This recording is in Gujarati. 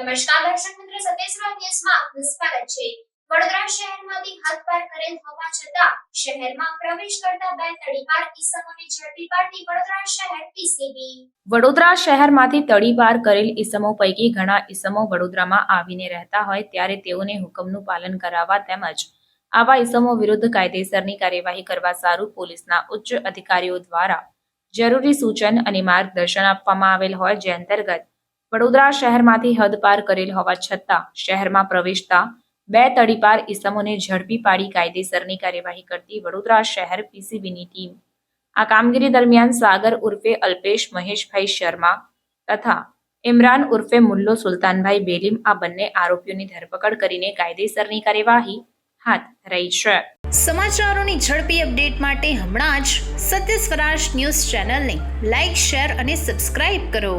નમસ્કાર દર્શક મિત્રો સત્યસ્વર ન્યૂઝમાં આપનું સ્વાગત છે. વડોદરા શહેરમાંથી હદ પાર કરેલ હોવા છતાં શહેરમાં પ્રવેશ કરતા બે તડીપાર ઈસમોને ઝડપી પાડતી વડોદરા શહેર પીસીબી. વડોદરા શહેરમાંથી તડીપાર કરેલ ઈસમો પૈકી ઘણા ઈસમો વડોદરામાં આવીને રહેતા હોય ત્યારે તેઓને હુકમનું પાલન કરાવવા તેમજ આવા ઈસમો વિરુદ્ધ કાયદેસરની કાર્યવાહી કરવા સારું પોલીસના ઉચ્ચ અધિકારીઓ દ્વારા જરૂરી સૂચન અને માર્ગદર્શન આપવામાં આવેલ હોય જે અંતર્ગત વડોદરા શહેરમાંથી હદ પાર કરેલ હોવા છતાં શહેરમાં પ્રવેશતા બે તડીપાર ઈસમોને ઝડપી પાડી કાયદેસરની કાર્યવાહી કરતી વડોદરા શહેર પીસીબીની ટીમ. આ કામગીરી દરમિયાન સાગર ઉર્ફે અલ્પેશ મહેશભાઈ શર્મા તથા ઇમરાન ઉર્ફે મુલ્લો સુલતાનભાઈ બેલીમ આ બંને આરોપીઓની ધરપકડ કરીને કાયદેસરની કાર્યવાહી હાથ ધરાઈ છે. સમાચારોની ઝડપી અપડેટ માટે હમણાં જ સત્ય સ્વરાજ ન્યૂઝ ચેનલને લાઇક શેર અને સબસ્ક્રાઇબ કરો.